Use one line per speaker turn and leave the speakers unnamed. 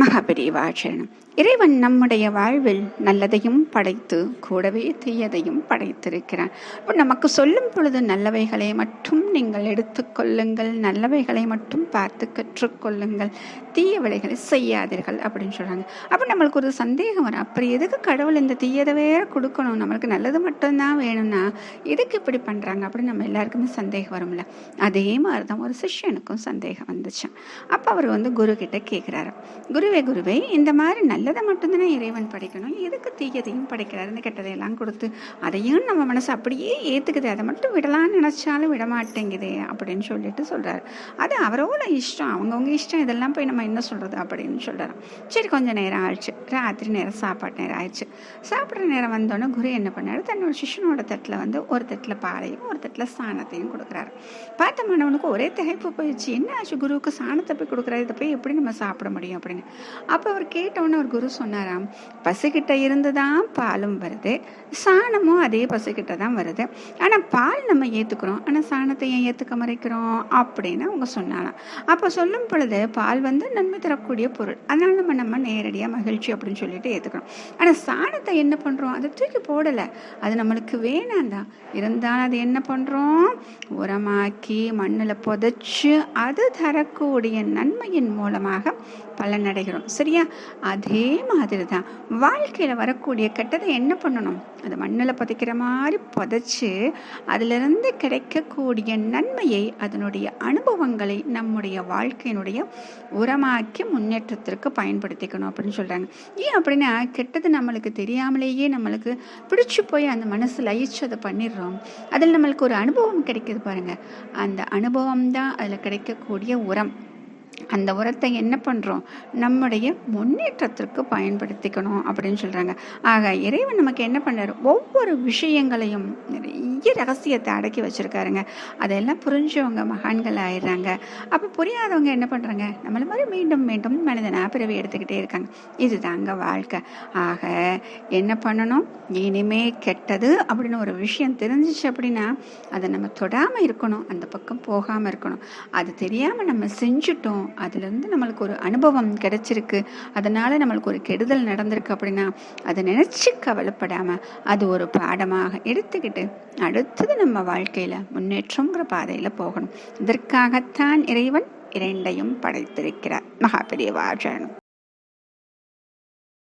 மகாபெரிவாச்சரணம் இறைவன் நம்முடைய வாழ்வில் நல்லதையும் படைத்து கூடவே தீயதையும் படைத்திருக்கிறான். இப்போ நமக்கு சொல்லும் பொழுது நல்லவைகளை மட்டும் நீங்கள் எடுத்துக்கொள்ளுங்கள் நல்லவைகளை மட்டும் பார்த்து கற்றுக்கொள்ளுங்கள் தீய விலைகளை செய்யாதீர்கள் அப்படின்னு சொல்கிறாங்க அப்போ நம்மளுக்கு ஒரு சந்தேகம் வரும். அப்புறம் எதுக்கு கடவுள் இந்த தீயதை வேற கொடுக்கணும்? நம்மளுக்கு நல்லது மட்டும்தான் வேணும்னா எதுக்கு இப்படி பண்ணுறாங்க அப்படின்னு நம்ம எல்லாருக்குமே சந்தேகம் வரும்ல. அதே மாதிரி தான் ஒரு சிஷ்யனுக்கும் சந்தேகம் வந்துச்சு. அப்போ அவர் வந்து குரு கிட்ட கேட்குறாரு குரு குருவே குருவே இந்த மாதிரி நல்லதை மட்டும்தானே இறைவன் படிக்கணும்? எதுக்கு தீயதையும் படைக்கிறாருன்னு கெட்டதையெல்லாம் கொடுத்து அதையும் நம்ம மனசு அப்படியே ஏற்றுக்குது அதை மட்டும் விடலாம்னு நினச்சாலும் விடமாட்டேங்குது அப்படின்னு சொல்லிட்டு சொல்கிறாரு அது அவரோட இஷ்டம். அவங்கவுங்க இஷ்டம். இதெல்லாம் போய் நம்ம என்ன சொல்கிறது அப்படின்னு சொல்கிறார் சரி கொஞ்சம் நேரம் ஆயிடுச்சு. ராத்திரி நேரம் சாப்பாடு நேரம் ஆயிடுச்சு. சாப்பிட்ற நேரம் வந்தோடனே குரு என்ன பண்ணார்? தன்னோட சிஷ்யனோட தட்டில் வந்து ஒரு தட்டில் பாலையும் ஒரு தட்டில் சாணத்தையும் கொடுக்குறாரு. பார்த்த மாணவனுக்கு ஒரே திகைப்பு போயிடுச்சு. என்ன ஆச்சு? குருவுக்கு சாணத்தை போய் கொடுக்குறாரு. இதை போய் எப்படி நம்ம சாப்பிட முடியும் அப்படின்னு. அப்போ அவர் கேட்டவுடனே அவர் குரு சொன்னாராம் பசுக்கிட்ட இருந்து தான் பாலும் வருது சாணமும் அதே பசுக்கிட்ட தான் வருது. ஆனால் பால் நம்ம ஏற்றுக்கிறோம் ஆனால் சாணத்தை ஏன் ஏற்றுக்க மறைக்கிறோம்? அப்படின்னு அவங்க சொன்னாலாம் அப்போ சொல்லும் பொழுது பால் வந்து நன்மை தரக்கூடிய பொருள். அதனால நம்ம நம்ம நேரடியாக மகிழ்ச்சி அப்படின்னு சொல்லிட்டு ஏற்றுக்கிறோம் ஆனால் சாணத்தை என்ன பண்ணுறோம் அதை தூக்கி போடலை. அது நம்மளுக்கு வேணாம் தான். இருந்தாலும் அது என்ன பண்ணுறோம் உரமாக்கி மண்ணில் புதைச்சி அது தரக்கூடிய நன்மையின் மூலமாக பலனடைகிறோம் சரியா? அதே மாதிரி தான் வாழ்க்கையில் வரக்கூடிய கெட்டதை என்ன பண்ணணும்? அது மண்ணில் புதைக்கிற மாதிரி புதைச்சி அதிலிருந்து கிடைக்கக்கூடிய நன்மையை அதனுடைய அனுபவங்களை நம்முடைய வாழ்க்கையினுடைய உரமாக்கி முன்னேற்றத்திற்கு பயன்படுத்திக்கணும் அப்படின்னு சொல்கிறாங்க ஏன் அப்படின்னா கெட்டது நம்மளுக்கு தெரியாமலேயே நம்மளுக்கு பிடிச்சி போய் அந்த மனசு லயிச்சு அதை பண்ணிடுறோம். அதில் நம்மளுக்கு ஒரு அனுபவம் கிடைக்கிது பாருங்கள் அந்த அனுபவம் தான் அதில் கிடைக்கக்கூடிய உரம். அந்த உரத்தை என்ன பண்ணுறோம் நம்முடைய முன்னேற்றத்திற்கு பயன்படுத்திக்கணும் அப்படின்னு சொல்கிறாங்க ஆக இறைவன் நமக்கு என்ன பண்ணார்? ஒவ்வொரு விஷயங்களையும் நிறைய ரகசியத்தை அடக்கி வச்சுருக்காருங்க. அதெல்லாம் புரிஞ்சவங்க மகான்கள் ஆயிடுறாங்க. அப்போ புரியாதவங்க என்ன பண்ணுறாங்க நம்மள மாதிரி மீண்டும் மீண்டும் மனிதனாக பிறவி எடுத்துக்கிட்டே இருக்காங்க. இதுதாங்க வாழ்க்கை. ஆக என்ன பண்ணணும்? இனிமே கெட்டது அப்படின்னு ஒரு விஷயம் தெரிஞ்சிச்சு அப்படின்னா அதை நம்ம தொடாமல் இருக்கணும். அந்த பக்கம் போகாமல் இருக்கணும். அது தெரியாமல் நம்ம செஞ்சுட்டோம் அதுலேருந்து நம்மளுக்கு ஒரு அனுபவம் கிடச்சிருக்கு. அதனால் நம்மளுக்கு ஒரு கெடுதல் நடந்திருக்கு அப்படின்னா அதை நினச்சி கவலைப்படாமல் அது ஒரு பாடமாக எடுத்துக்கிட்டு அடுத்தது நம்ம வாழ்க்கையில் முன்னேற்றங்கிற பாதையில் போகணும். இதற்காகத்தான் இறைவன் இரண்டையும் படைத்திருக்கிறார். மகாபெரிய